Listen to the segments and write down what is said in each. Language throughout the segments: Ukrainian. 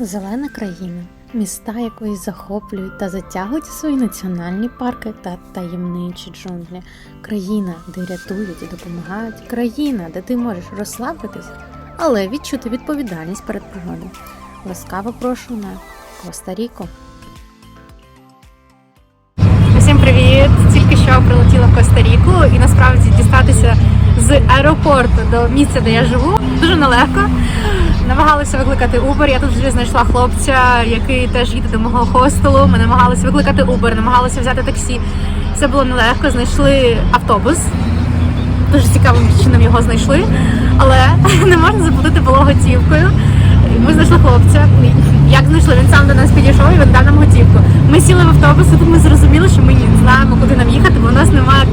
Зелена країна, міста якої захоплюють та затягують свої національні парки та таємничі джунглі. Країна, де рятують і допомагають, країна, де ти можеш розслабитись, але відчути відповідальність перед природою. Ласкаво прошу на Коста-Ріко. Всім привіт! Тільки що прилетіла в Коста-Ріку і насправді дістатися з аеропорту до місця, де я живу, дуже нелегко. Намагалася викликати Uber. Я тут вже знайшла хлопця, який теж їде до мого хостелу. Ми намагалися викликати Uber, намагалися взяти таксі. Це було нелегко. Знайшли автобус. Дуже цікавим чином його знайшли, але не можна заплатити було готівкою. Ми знайшли хлопця. Як знайшли? Він сам до нас підійшов і він дав нам готівку. Ми сіли в автобус, і тут ми зрозуміли, що ми не знаємо, куди нам їхати, бо у нас немає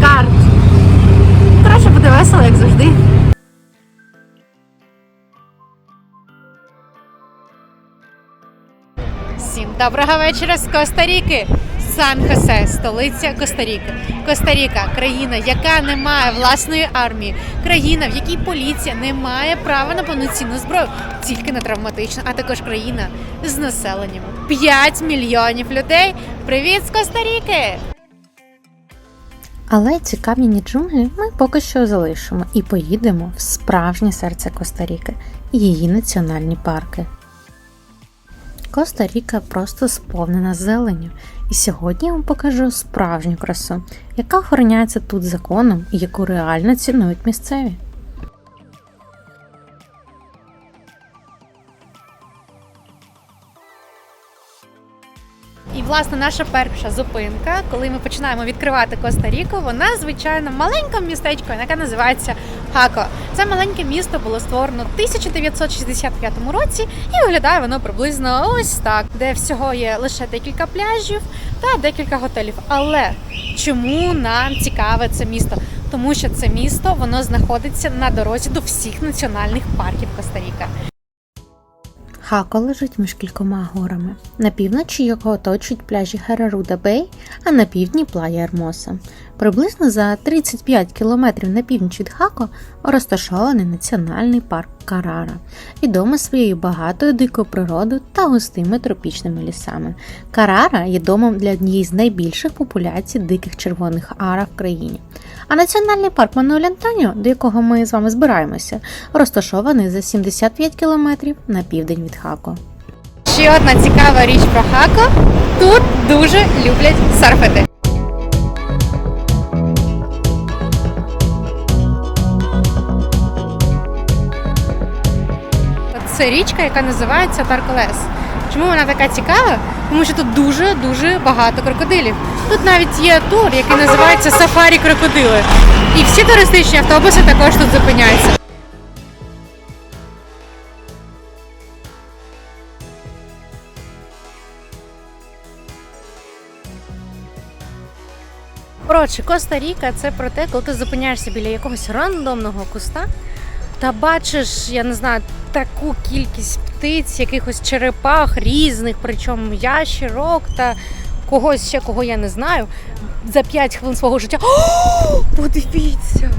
доброго вечора з Коста-Ріки. Сан-Хосе, столиця Коста-Ріки. Коста-Ріка країна, яка не має власної армії, країна, в якій поліція не має права на повноцінну зброю, тільки на травматичну, а також країна з населенням 5 мільйонів людей. Привіт з Коста-Ріки! Але ці кам'яні джунглі ми поки що залишимо і поїдемо в справжнє серце Коста-Ріки – її національні парки. Коста-Ріка просто сповнена зеленню, і сьогодні я вам покажу справжню красу, яка охороняється тут законом і яку реально цінують місцеві. І власне наша перша зупинка, коли ми починаємо відкривати Коста-Ріку, вона звичайно в маленькому містечку, яке називається Хако. Це маленьке місто було створено в 1965 році, і виглядає воно приблизно ось так, де всього є лише декілька пляжів та декілька готелів. Але чому нам цікаве це місто? Тому що це місто воно знаходиться на дорозі до всіх національних парків Коста-Ріка. Хако лежить між кількома горами. На півночі його оточують пляжі Гераруда Бей, а на півдні Плая Ермоса. Приблизно за 35 кілометрів на північ від Хако розташований національний парк Карара, відомий своєю багатою дикою природою та густими тропічними лісами. Карара є домом для однієї з найбільших популяцій диких червоних ара в країні. А національний парк Мануель до якого ми з вами збираємося, розташований за 75 кілометрів на південь від Хако. Ще одна цікава річ про Хако. Тут дуже люблять серфити. Це річка, яка називається Тарколес. Чому вона така цікава? Тому що тут дуже дуже багато крокодилів. Тут навіть є тур, який називається Сафарі крокодили. І всі туристичні автобуси також тут зупиняються. Коротше, Коста-Ріка це про те, коли ти зупиняєшся біля якогось рандомного куста та бачиш, я не знаю, таку кількість птиць, якихось черепах різних, причому ящерок та когось ще, кого я не знаю, за 5 хвилин свого життя. О, подивіться!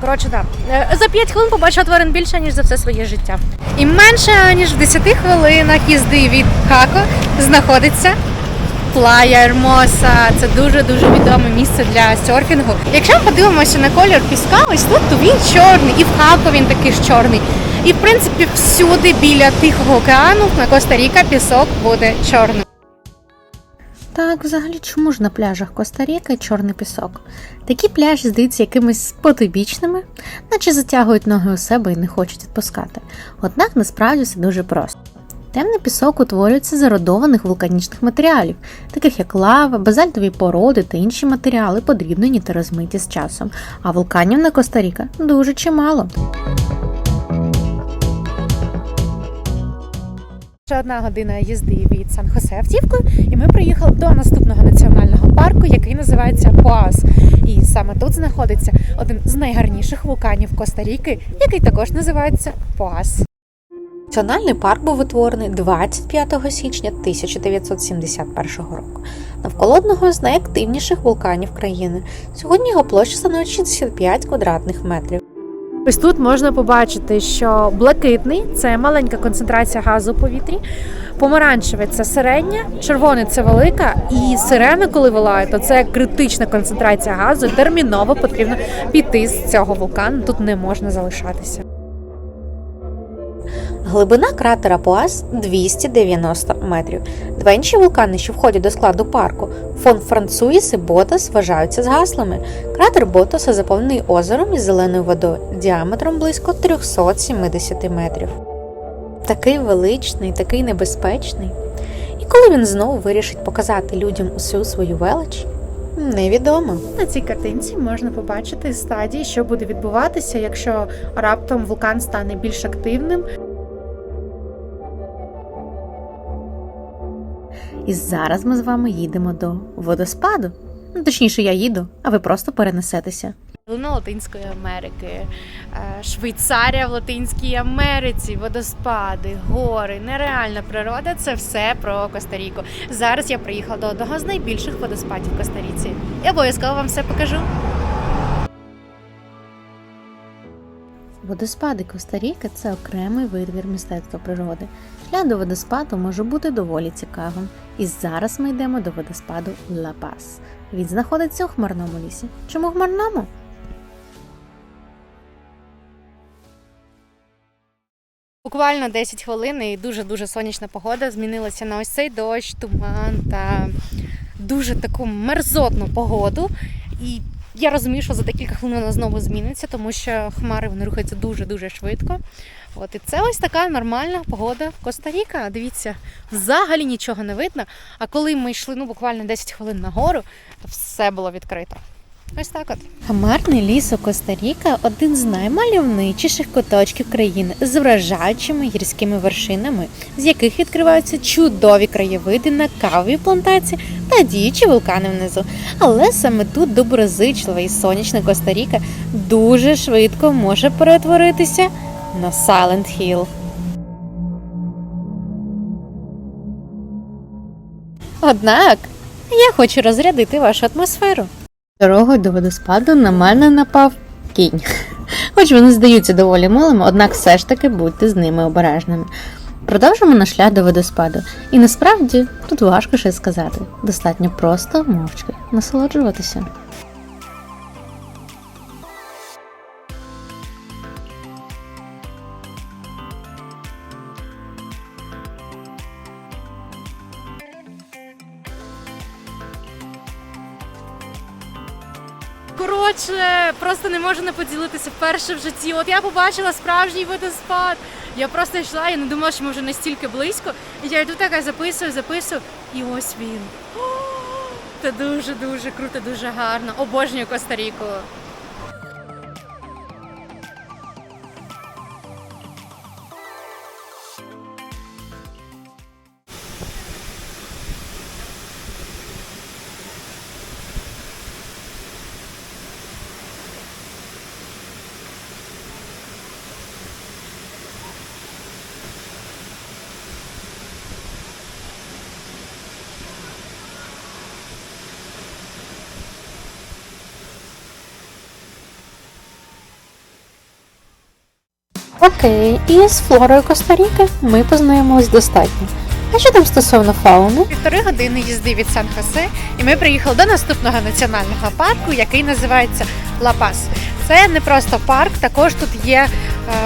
Коротше, так. Е, За 5 хвилин побачила тварин більше, ніж за все своє життя. І менше ніж в 10 хвилинах їзди від Хако знаходиться Плая Ермоса. Це дуже дуже відоме місце для серфінгу. Якщо ми подивимося на колір піска, ось тут то він чорний, і в Хако він такий ж чорний. І в принципі всюди біля Тихого океану на Коста-Ріка пісок буде чорним. Так, взагалі, чому ж на пляжах Коста-Ріка чорний пісок? Такі пляжі здаються якимись потойбічними, наче затягують ноги у себе і не хочуть відпускати. Однак насправді все дуже просто. Темний пісок утворюється з еродованих вулканічних матеріалів, таких як лава, базальтові породи та інші матеріали, подрібнені та розмиті з часом. А вулканів на Коста-Ріка дуже чимало. Ще одна година їзди від Сан-Хосе автівкою, і ми приїхали до наступного національного парку, який називається Поас. І саме тут знаходиться один з найгарніших вулканів Коста-Ріки, який також називається Поас. Національний парк був утворений 25 січня 1971 року. навколо одного з найактивніших вулканів країни. Сьогодні його площа становить 65 квадратних метрів. Ось тут можна побачити, що блакитний це маленька концентрація газу у повітрі, помаранчевий це середня, червоний це велика, і сирена, коли вилає, то це критична концентрація газу. Терміново потрібно піти з цього вулкану. Тут не можна залишатися. Глибина кратера Пуас 290 метрів. Два інші вулкани, що входять до складу парку, фон Француїс і Ботас, вважаються згаслими. Кратер Ботаса заповнений озером із зеленою водою діаметром близько 370 метрів. Такий величний, такий небезпечний. І коли він знову вирішить показати людям усю свою велич, невідомо. На цій картинці можна побачити стадії, що буде відбуватися, якщо раптом вулкан стане більш активним. І зараз ми з вами їдемо до водоспаду. Ну, точніше, я їду, а ви просто перенесетеся. Луна Латинської Америки, е, Швейцарія в Латинській Америці, водоспади, гори, нереальна природа це все про Коста-Ріку. Зараз я приїхала до одного з найбільших водоспадів в Коста-Ріці. Я обов'язково вам все покажу. Водоспади Коста-Ріка – це окремий витвір мистецтва природи. Шлях до водоспаду може бути доволі цікавим. І зараз ми йдемо до водоспаду Ла Пас. Він знаходиться у хмарному лісі. Чому хмарному? Буквально 10 хвилин і дуже дуже сонячна погода змінилася на ось цей дощ, туман та дуже таку мерзотну погоду. І я розумію, що за декілька хвилин вона знову зміниться, тому що хмари вони рухаються дуже дуже швидко. От і це ось така нормальна погода в Коста-Ріка. Дивіться, взагалі нічого не видно. А коли ми йшли ну буквально 10 хвилин нагору, все було відкрито. Ось так от. Хмарний ліс у Коста-Ріка – один з наймальовничіших куточків країни з вражаючими гірськими вершинами, з яких відкриваються чудові краєвиди на кавові плантації та діючі вулкани внизу. Але саме тут доброзичлива і сонячна Коста-Ріка дуже швидко може перетворитися на Silent Hill. Однак я хочу розрядити вашу атмосферу. Дорогою до водоспаду на мене напав кінь. Хоч вони здаються доволі милими, однак все ж таки будьте з ними обережними. Продовжимо наш шлях до водоспаду. І насправді тут важко щось сказати. Достатньо просто мовчки насолоджуватися. Коротше, просто не можу не поділитися вперше в житті. От я побачила справжній водоспад. Я просто йшла, я не думала, що ми вже настільки близько. І я йду така записую, записую, і ось він. Це дуже дуже круто, дуже гарно. Обожнюю Коста-Ріку. Окей, і з флорою Коста-Ріки ми познайомились достатньо. А що там стосовно фауни? Півтори години їзди від Сан-Хосе, і ми приїхали до наступного національного парку, який називається Ла-Пас. Це не просто парк, також тут є е,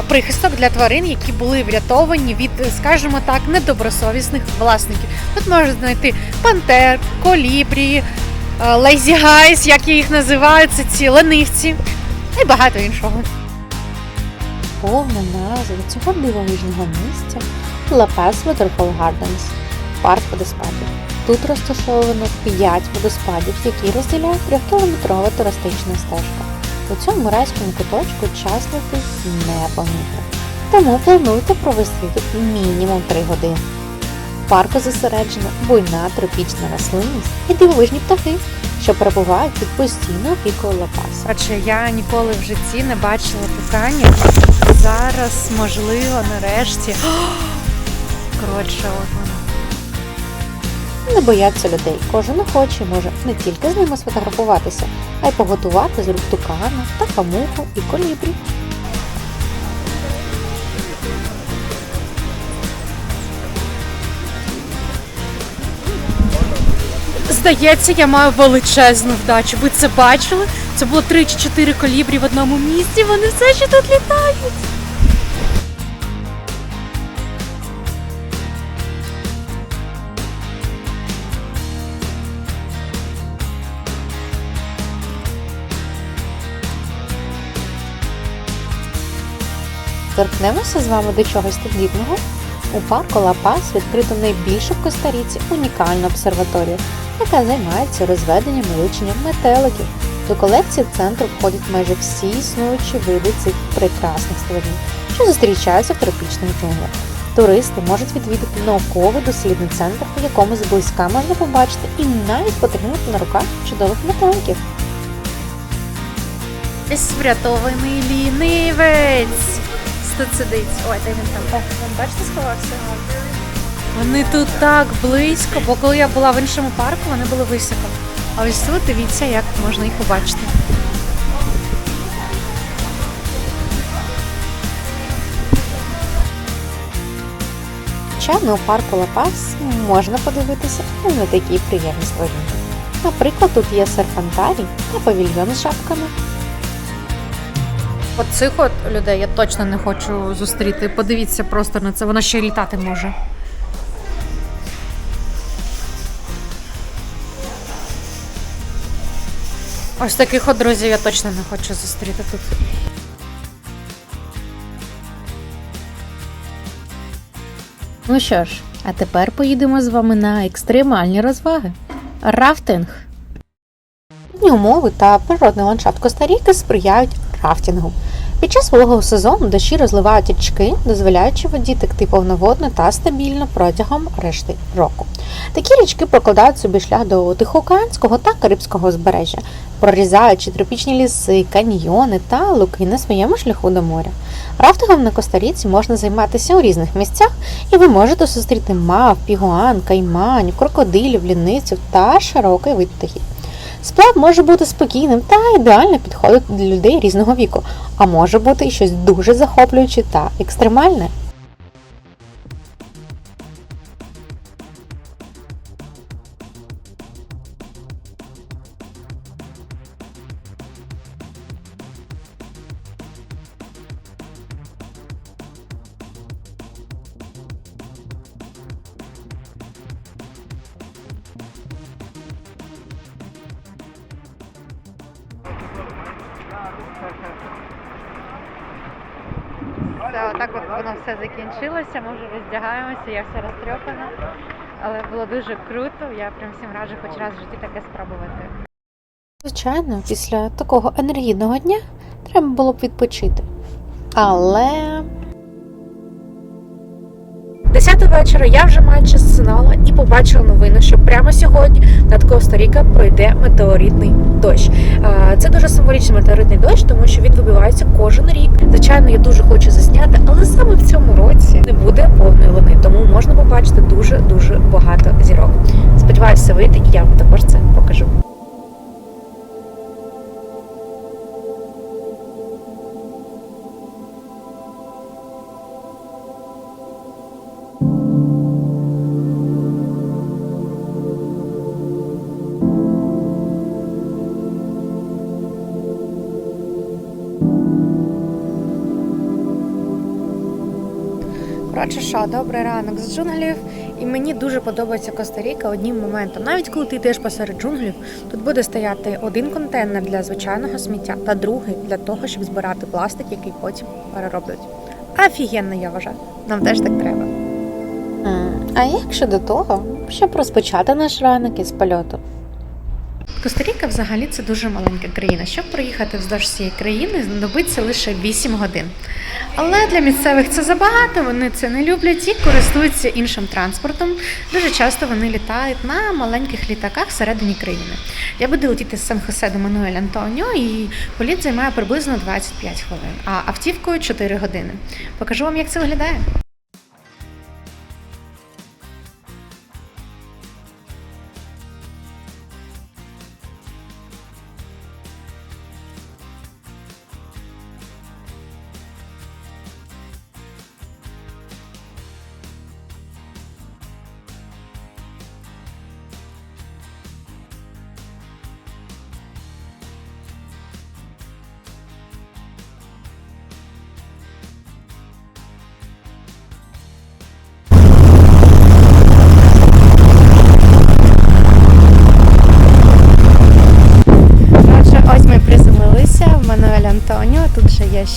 прихисток для тварин, які були врятовані від, скажімо так, недобросовісних власників. Тут можна знайти пантер, колібрі, лейзі гайс, як їх називаю, це ці ленивці і багато іншого. Повна назва цього дивовижного місця La Paz Gardens – парк водоспадів. Тут розташовано 5 водоспадів, які розділяє 3-кілометрова туристична стежка. У цьому райському куточку час летить непомітно. Тому плануйте провести тут мінімум 3 години. В парку зосереджена буйна тропічна рослинність і дивовижні птахи, що перебувають під постійно опікою La Адже я ніколи в житті не бачила туканів. Зараз, можливо, нарешті. Коротше, от воно. Не бояться людей. Кожен охочий може не тільки з ними сфотографуватися, а й поготувати з рук тукана, та камуху і колібрі. Здається, я маю величезну вдачу. Ви це бачили? Це було 3 чи 4 колібрі в одному місці. Вони все ще тут літають. Торкнемося з вами до чогось тендітного. У парку Ла-Пас відкрито найбільшу в Коста-Ріці унікальну обсерваторію, яка займається розведенням і вивченням метеликів. До колекції центру входять майже всі існуючі види цих прекрасних створінь, що зустрічаються в тропічних джунглях. Туристи можуть відвідати науковий дослідний центр, у якому зблизька можна побачити і навіть потримати на руках чудових метеликів. Ось врятований лінивець. Тут сидить. Ой, де він там? Бачите, сховався. Вони тут так близько, бо коли я була в іншому парку, вони були високо. А ось тут дивіться, як можна їх побачити. Звичайно, у парку Ла-Пас можна подивитися і на такі приємні створіння. Наприклад, тут є серпантарій та павільйон з шапками. От цих от людей я точно не хочу зустріти. Подивіться просто на це, воно ще й літати може. Ось таких от друзів я точно не хочу зустріти тут. Ну що ж, а тепер поїдемо з вами на екстремальні розваги. Рафтинг. Умови та природний ландшафт Коста-Ріки сприяють рафтингу. Під час вологого сезону дощі розливають річки, дозволяючи воді текти повноводно та стабільно протягом решти року. Такі річки прокладають собі шлях до Тихоокеанського та Карибського узбережжя, прорізаючи тропічні ліси, каньйони та луки на своєму шляху до моря. Рафтингом на Коста-Ріці можна займатися у різних місцях, і ви можете зустріти мав, пігуан, каймань, крокодилів, ліниців та широкий вид птахів. Сплав може бути спокійним та ідеально підходить для людей різного віку, а може бути і щось дуже захоплююче та екстремальне. Роздягаємося, я вся розтрьопана. Але було дуже круто. Я прям всім раджу хоч раз в житті таке спробувати. Звичайно, після такого енергійного дня треба було б відпочити. Але Десята вечора я вже майже зсинала і побачила новину, що прямо сьогодні над Коста-Ріка пройде метеоритний дощ. Це дуже символічний метеоритний дощ, тому що він вибивається кожен рік. Звичайно, я дуже хочу засняти, але саме в цьому році не буде повної луни, тому можна побачити дуже дуже багато зірок. Сподіваюся, вийде, і я вам також це покажу. Добрий ранок з джунглів, і мені дуже подобається Коста-Ріка одним моментом. Навіть коли ти йдеш посеред джунглів, тут буде стояти один контейнер для звичайного сміття та другий для того, щоб збирати пластик, який потім перероблять. Офігенно, я вважаю. Нам теж так треба. а як щодо того, щоб розпочати наш ранок із польоту? Коста-Ріка взагалі це дуже маленька країна. Щоб проїхати вздовж цієї країни, знадобиться лише 8 годин. Але для місцевих це забагато, вони це не люблять і користуються іншим транспортом. Дуже часто вони літають на маленьких літаках всередині країни. Я буду летіти з Сан-Хосе до Мануель Антоніо, і політ займає приблизно 25 хвилин, а автівкою 4 години. Покажу вам, як це виглядає.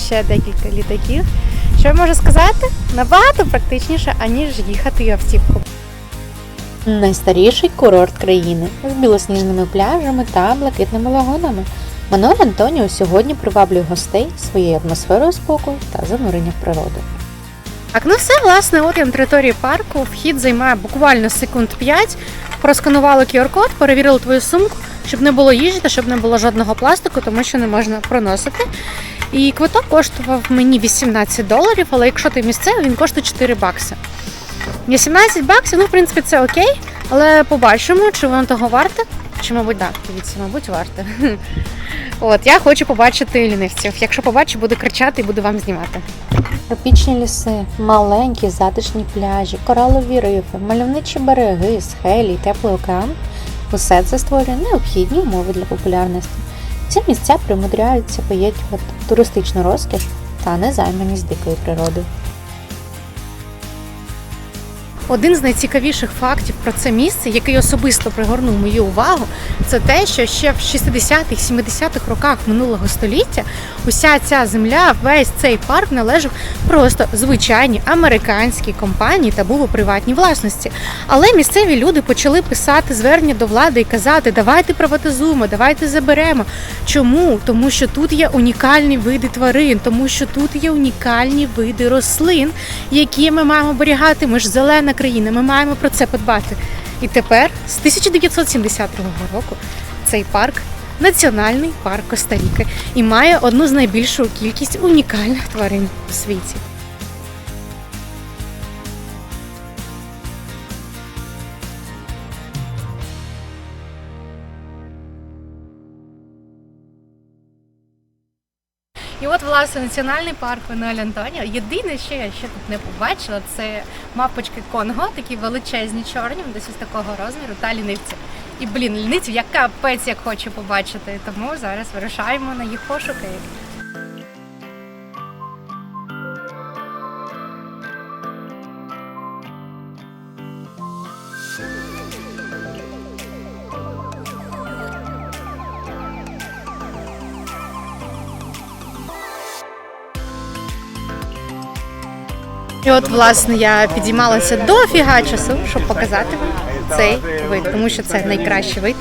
Ще декілька літаків. Що я можу сказати? Набагато практичніше, аніж їхати автівку. Найстаріший курорт країни з білосніжними пляжами та блакитними лагунами. Мануель Антоніо сьогодні приваблює гостей своєю атмосферою спокою та занурення в природу. Так, ну все, власне, от я на території парку. Вхід займає буквально секунд 5. Просканували QR-код, перевірили твою сумку, щоб не було їжі та щоб не було жодного пластику, тому що не можна проносити. І квиток коштував мені 18 доларів, але якщо ти місцевий, він коштує 4 бакси. 18 баксів, ну, в принципі, це окей, але побачимо, чи воно того варте. Чи, мабуть, так, дивіться, мабуть, варте. От, я хочу побачити лінивців. Якщо побачу, буду кричати і буду вам знімати. Тропічні ліси, маленькі затишні пляжі, коралові рифи, мальовничі береги, схелі теплий океан усе це створює необхідні умови для популярності. Ці місця примудряються поєднувати туристичну розкіш та незайманість дикої природою. Один з найцікавіших фактів про це місце, який особисто пригорнув мою увагу, це те, що ще в 60-х, 70-х роках минулого століття уся ця земля, весь цей парк належав просто звичайній американській компанії та був у приватній власності. Але місцеві люди почали писати звернення до влади і казати: давайте приватизуємо, давайте заберемо. Чому? Тому що тут є унікальні види тварин, тому що тут є унікальні види рослин, які ми маємо оберігати. Ми ж зелена країна, ми маємо про це подбати. І тепер, з 1972 року, цей парк національний парк Коста-Ріки і має одну з найбільшу кількість унікальних тварин у світі. От, національний парк Венуель Антоніо. Єдине, що я ще тут не побачила, це мапочки Конго, такі величезні чорні, десь ось такого розміру, та лінивці. І блін, ліницю я капець як хочу побачити. Тому зараз вирушаємо на їх пошуки. І от, власне, я підіймалася до фіга часу, щоб показати вам цей вид, тому що це найкращий вид,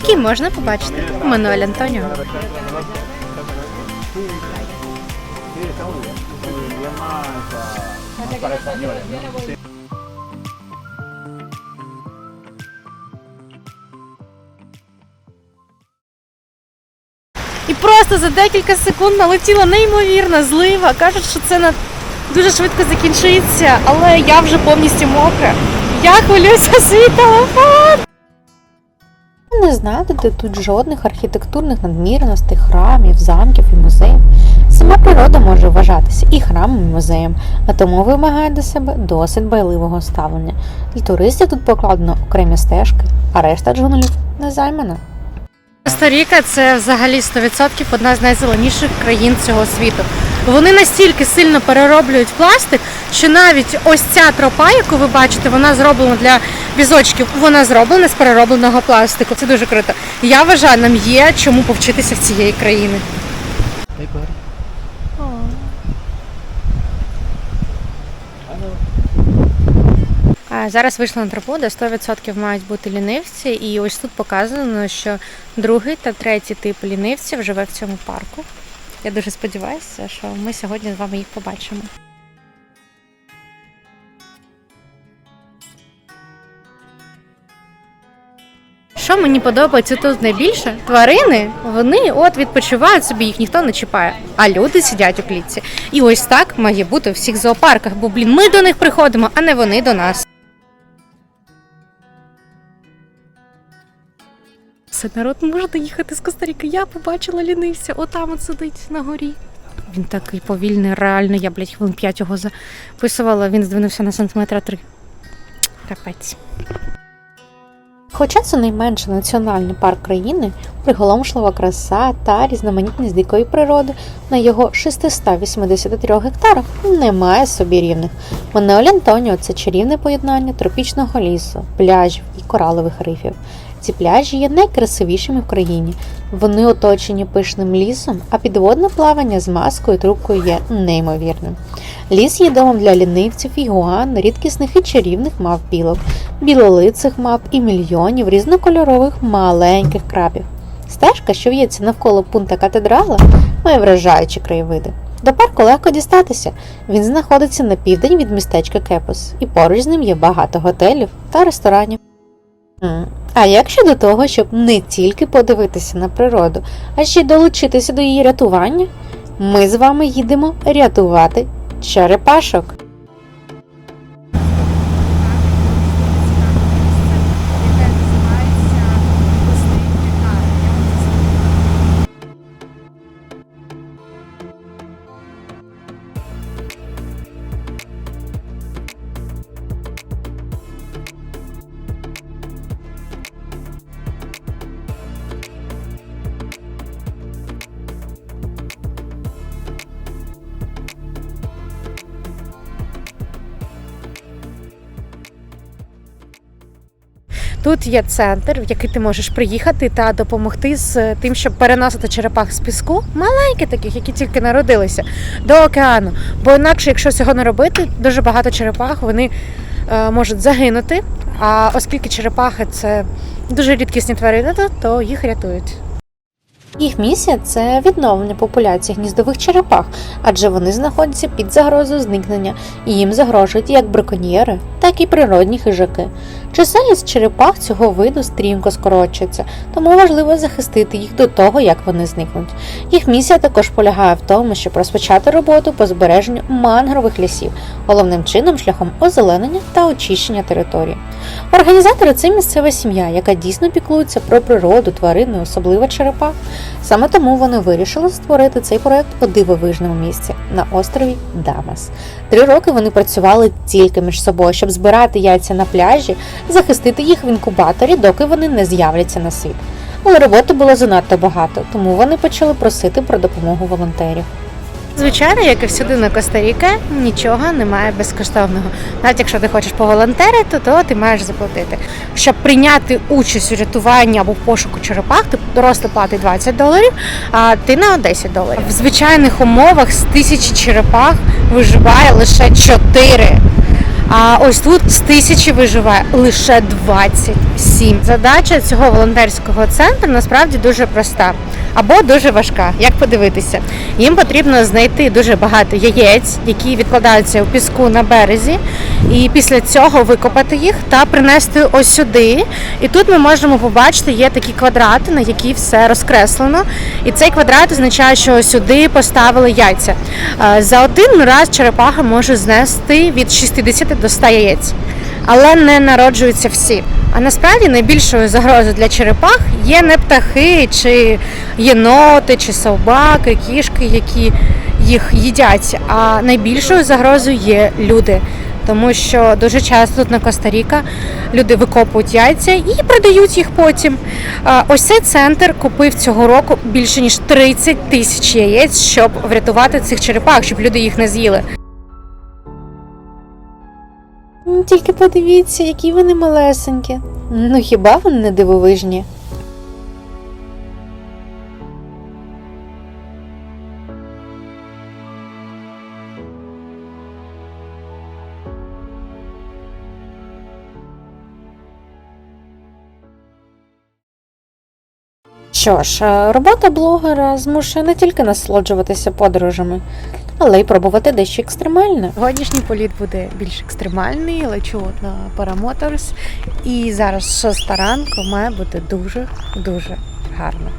який можна побачити у Мануель Антоніо. І просто за декілька секунд налетіла неймовірна злива. Кажуть, що це на дуже швидко закінчиться, але я вже повністю мокра. Я хвилююся свій телефон. Не знайдете тут жодних архітектурних надмірностей, храмів, замків і музеїв. Сама природа може вважатися і храмом, і музеєм, а тому вимагає до себе досить байливого ставлення. Для туристів тут покладено окремі стежки, а решта джунглів не займана. Коста-Ріка це взагалі 100% одна з найзеленіших країн цього світу. Вони настільки сильно перероблюють пластик, що навіть ось ця тропа, яку ви бачите, вона зроблена для візочків, вона зроблена з переробленого пластику. Це дуже круто. Я вважаю, нам є чому повчитися в цієї країни. Зараз вийшла на тропу, де 100% мають бути лінивці, і ось тут показано, що другий та третій тип лінивців живе в цьому парку. Я дуже сподіваюся, що ми сьогодні з вами їх побачимо. Що мені подобається тут найбільше? Тварини вони от відпочивають собі, їх ніхто не чіпає. А люди сидять у клітці. І ось так має бути у всіх зоопарках, бо блін, ми до них приходимо, а не вони до нас. Все, народ може доїхати з Коста-Ріки. Я побачила лінився, отам от сидить на горі. Він такий повільний, реально. Я, блядь, хвилин 5 його записувала, він здвинувся на сантиметра три. Капець. Хоча це найменший національний парк країни, приголомшлива краса та різноманітність дикої природи на його 683 гектарах немає собі рівних. Мануель Антоніо це чарівне поєднання тропічного лісу, пляжів і коралових рифів. Ці пляжі є найкрасивішими в країні. Вони оточені пишним лісом, а підводне плавання з маскою трубкою є неймовірним. Ліс є домом для лінивців, ігуан, рідкісних і чарівних мав білок, білолицих мав і мільйонів різнокольорових маленьких крабів. Стежка, що в'ється навколо пункта катедрала, має вражаючі краєвиди. До парку легко дістатися. Він знаходиться на південь від містечка Кепос, і поруч з ним є багато готелів та ресторанів. А як щодо того, щоб не тільки подивитися на природу, а ще й долучитися до її рятування? Ми з вами їдемо рятувати черепашок. Тут є центр, в який ти можеш приїхати та допомогти з тим, щоб переносити черепах з піску, маленьких таких, які тільки народилися, до океану. Бо інакше, якщо цього не робити, дуже багато черепах вони е, можуть загинути. А оскільки черепахи це дуже рідкісні тварини, то- їх рятують. Їх місія це відновлення популяції гніздових черепах, адже вони знаходяться під загрозою зникнення і їм загрожують як браконьєри, так і природні хижаки. Чисельність черепах цього виду стрімко скорочується, тому важливо захистити їх до того, як вони зникнуть. Їх місія також полягає в тому, щоб розпочати роботу по збереженню мангрових лісів, головним чином шляхом озеленення та очищення території. Організатори це місцева сім'я, яка дійсно піклується про природу, тварини, особливо черепах. Саме тому вони вирішили створити цей проект у дивовижному місці на острові Дамас. Три роки вони працювали тільки між собою, щоб збирати яйця на пляжі, захистити їх в інкубаторі, доки вони не з'являться на світ. Але роботи було занадто багато, тому вони почали просити про допомогу волонтерів. Звичайно, як і всюди на Коста-Ріка, нічого немає безкоштовного. Навіть якщо ти хочеш поволонтерити, то ти маєш заплатити. Щоб прийняти участь у рятуванні або в пошуку черепах, ти дорослий платить 20 доларів, а ти на 10 доларів. В звичайних умовах з тисячі черепах виживає лише 4. А ось тут з тисячі виживає лише 27. Задача цього волонтерського центру насправді дуже проста або дуже важка. Як подивитися? Їм потрібно знайти дуже багато яєць, які відкладаються у піску на березі, і після цього викопати їх та принести ось сюди. І тут ми можемо побачити, є такі квадрати, на які все розкреслено. І цей квадрат означає, що сюди поставили яйця. Е, За один раз черепаха може знести від 60 до 100 яєць, але не народжуються всі. А насправді найбільшою загрозою для черепах є не птахи, чи єноти, чи собаки, кішки, які їх їдять. А найбільшою загрозою є люди. Тому що дуже часто тут на Коста-Ріка люди викопують яйця і продають їх потім. Ось цей центр купив цього року більше ніж 30 тисяч яєць, щоб врятувати цих черепах, щоб люди їх не з'їли. Тільки подивіться, які вони малесенькі. Ну хіба вони не дивовижні? Що ж, е, робота блогера змушує не тільки насолоджуватися подорожами, але й пробувати дещо екстремальне. Сьогоднішній політ буде більш екстремальний, лечу на Paramotor's. І зараз шоста ранку має бути дуже дуже гарно.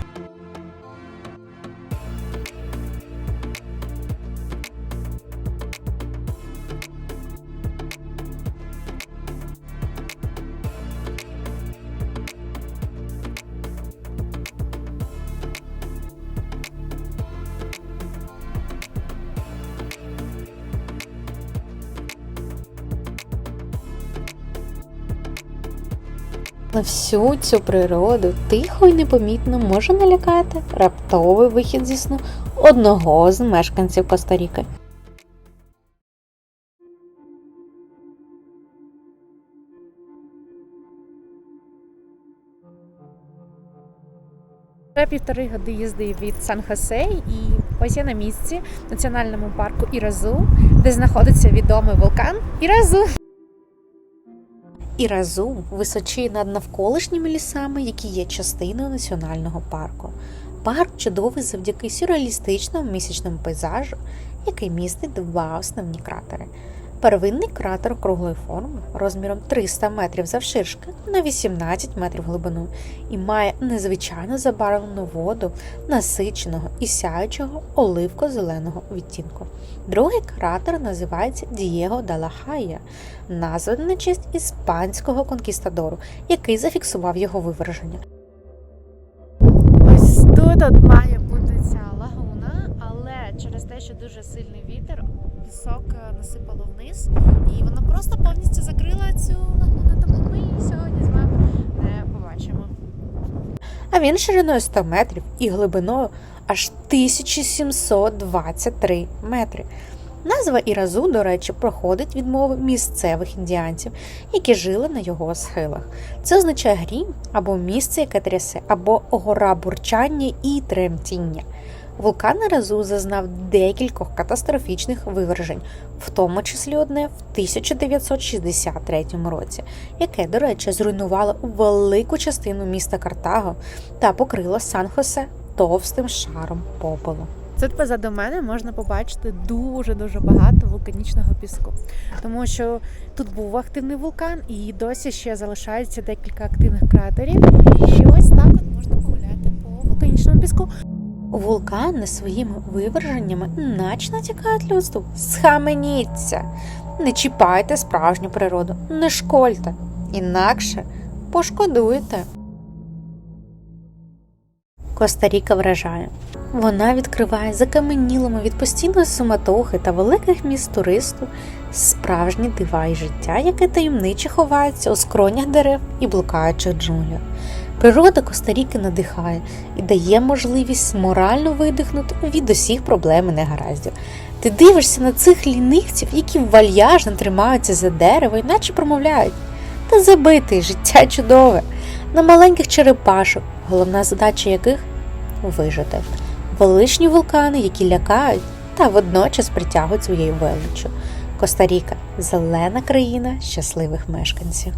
На всю цю природу тихо і непомітно може налякати раптовий вихід зі сну одного з мешканців Коста-Ріки. Це півтори годи їзди від Сан-Хосе, і ось я на місці в національному парку Іразу, де знаходиться відомий вулкан Іразу. Іразу височіє над навколишніми лісами, які є частиною національного парку. Парк чудовий завдяки сюрреалістичному місячному пейзажу, який містить два основні кратери. Первинний кратер круглої форми розміром 300 метрів завширшки на 18 метрів глибину і має незвичайно забарвлену воду насиченого і сяючого оливко-зеленого відтінку. Другий кратер називається Дієго да Хая, названий на честь іспанського конкістадору, який зафіксував його виверження. Ось тут от має бути ця лагуна, але через те, що дуже сильний вітер, пісок е, насипало вниз, і воно просто повністю закрила цю лагуну, тому ми сьогодні з вами не побачимо. а він шириною 100 метрів і глибиною аж 1723 метри. Назва Іразу, до речі, проходить від мови місцевих індіанців, які жили на його схилах. Це означає грім або місце, яке трясе, або гора бурчання і тремтіння. Вулкан Іразу зазнав декількох катастрофічних вивержень, в тому числі одне в 1963 році, яке, до речі, зруйнувало велику частину міста Картаго та покрило Сан-Хосе товстим шаром попелу. Тут позаду мене можна побачити дуже дуже багато вулканічного піску, тому що тут був активний вулкан, і досі ще залишається декілька активних кратерів. І ось так от можна погуляти по вулканічному піску. Вулкани своїми виверженнями наче натякають людству. Схаменіться! Не чіпайте справжню природу, не школьте, інакше пошкодуєте. Коста-Ріка вражає. Вона відкриває закаменілими від постійної суматохи та великих міст туристу справжні дива і життя, яке таємниче ховається у скронях дерев і блукаючих джунглях. Природа Коста-Ріки надихає і дає можливість морально видихнути від усіх проблем і негараздів. Ти дивишся на цих лінивців, які вальяжно тримаються за дерево і наче промовляють. Та забити життя чудове. На маленьких черепашок, головна задача яких вижити. Величні вулкани, які лякають та водночас притягують своєю величчю. Коста-Ріка зелена країна щасливих мешканців.